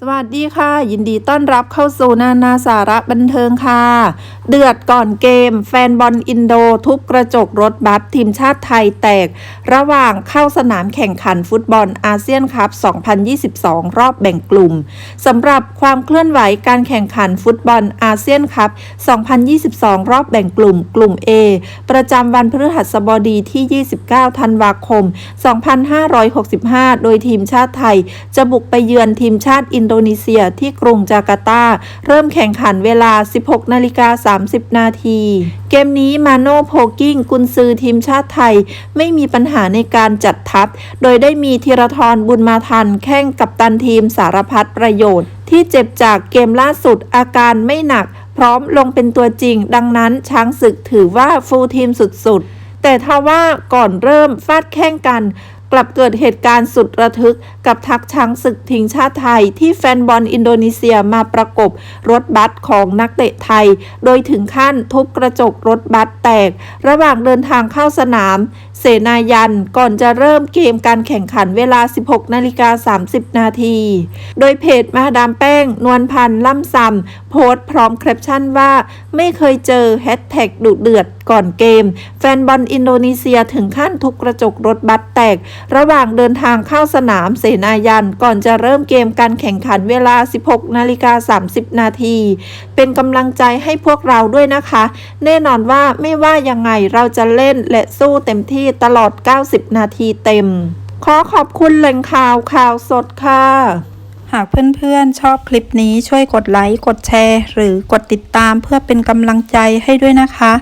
สวัสดีค่ะ ยินดีต้อนรับเข้าสู่นานาสาระบันเทิงค่ะ เดือดก่อนเกม แฟนบอลอินโดทุบกระจกรถบัสทีมชาติไทยแตก ระหว่างเข้าสนามแข่งขันฟุตบอลอาเซียนคัพ 2022 รอบแบ่งกลุ่มสำหรับความเคลื่อนไหวการแข่งขันฟุตบอลอาเซียนคัพ 2022 รอบแบ่งกลุ่ม กลุ่ม A ประจำวันพฤหัสบดีที่ 29 ธันวาคม 2565 โดยทีมชาติไทย จะบุกไปเยือนทีมชาติอินนโดนีเซียที่กรุงจาการ์ตา เริ่มแข่งขันเวลา 16 นาฬิกา 30 นาที เกมนี้มาโน่โพกิ้งกุนซือทีมชาติไทย ไม่มีปัญหาในการจัดทัพ โดยได้มีธีรทรบุญมาทัน แข่งกับตันทีมสารพัดประโยชน์ ที่เจ็บจากเกมล่าสุดอาการไม่หนัก พร้อมลงเป็นตัวจริง ดังนั้นช้างศึกถือว่าฟูลทีมสุดๆแต่ถ้าว่าก่อนเริ่มฟาดแข่งกัน กลับเกิดเหตุการณ์สุดระทึกกับทักช้างศึกทีมชาติไทย ที่แฟนบอลอินโดนีเซียมาประกบรถบัสของนักเตะไทย โดยถึงขั้นทุบกระจกรถบัสแตก ระหว่างเดินทางเข้าสนาม เสนายันก่อนจะเริ่มเกมการแข่งขันเวลา 16 นาฬิกา 30 นาที โดยเพจมาดามแป้ง นวลพันธ์ล่ำซำโพสต์พร้อมแคปชั่นว่าไม่เคยเจอแฮชแท็กดุเดือดก่อนเกม แฟนบอลอินโดนีเซียถึงขั้นทุบกระจกรถบัสแตกระหว่างเดินทางเข้าสนามเสนายันก่อนจะเริ่มเกมการแข่งขันเวลา 16 นาฬิกา 30 นาที เป็นกำลังใจให้พวกเราด้วยนะคะ แน่นอนว่าไม่ว่ายังไงเราจะเล่นและสู้เต็มที่ตลอด 90 นาทีเต็ม ขอขอบคุณแหล่งข่าวข่าวสดค่ะหากเพื่อนๆ ชอบคลิปนี้ช่วยกดไลค์ กดแชร์ หรือกดติดตามเพื่อเป็นกำลังใจให้ด้วยนะคะ